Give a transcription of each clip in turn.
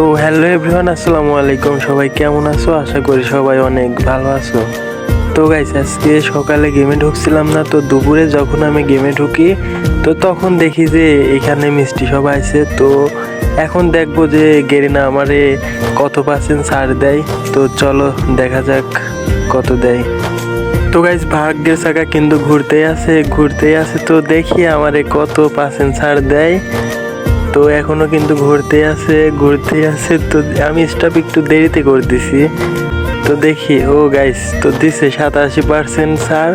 তো hello everyone আসসালামু আলাইকুম। সবাই কেমন আছো? আশা করি সবাই অনেক ভালো আছো। তো গাইস আজকে সকালে গেমে ঢুকছিলাম না, তো দুপুরে যখন আমি গেমে ঢুকি, তো তখন দেখি যে এখানে মিষ্টি সবাই আছে। তো এখন দেখব যে গেরিনা আমারে কত পার্সেন্ট ছাড় দেয়। তো চলো দেখা যাক কত দেয়। তো গাইজ ভাগ্যের চাকা কিন্তু ঘুরতেই আছে ঘুরতেই আছে। তো দেখি আমারে কত পার্সেন্ট ছাড় দেয়। তো এখনও কিন্তু ঘুরতে আছে ঘুরতে আছে। তো আমি স্টপ একটু দেরিতে করে দিছি। তো দেখি, ও গাইস তো দিছে সাতাশি পার্সেন্ট ছাড়।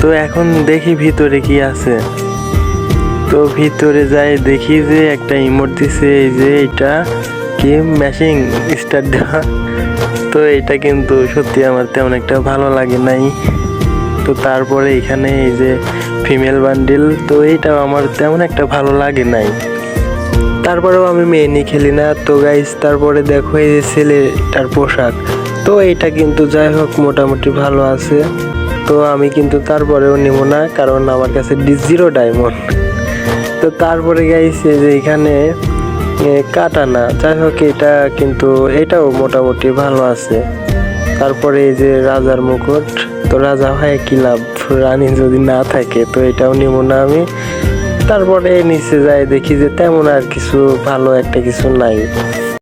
তো এখন দেখি ভিতরে কি আছে। তো ভিতরে যাই দেখি যে একটা ইমোট দিছে, এই যে এটা কি ম্যাশিং স্টার্ট দেওয়া। তো এটা কিন্তু সত্যি আমার তেমন একটা ভালো লাগে নাই। তো তারপরে এখানে এই যে ফিমেল বান্ডিল তো এইটাও আমার তেমন একটা ভালো লাগে নাই। তারপরেও আমি মেয়ে খেলি না। তো গাইস তারপরে দেখো এই যে ছেলেটার পোশাক। তো এটা কিন্তু যাই হোক, মোটামুটি ভালো আছে। তো আমি কিন্তু তারপরেও নিব না, কারণ আমার কাছে জিরো ডায়মন্ড তো তারপরে এই যে এখানে কাটানা। যাই হোক, এটা কিন্তু, এটাও মোটামুটি ভালো আছে। তারপরে এই যে রাজার মুকুট। তো রাজা হয় কি লাভ? রানী যদি না থাকে, তো এটাও নিব না আমি। তারপরে নিচে যায় দেখি যে তেমন আর কিছু ভালো একটা কিছু নাই।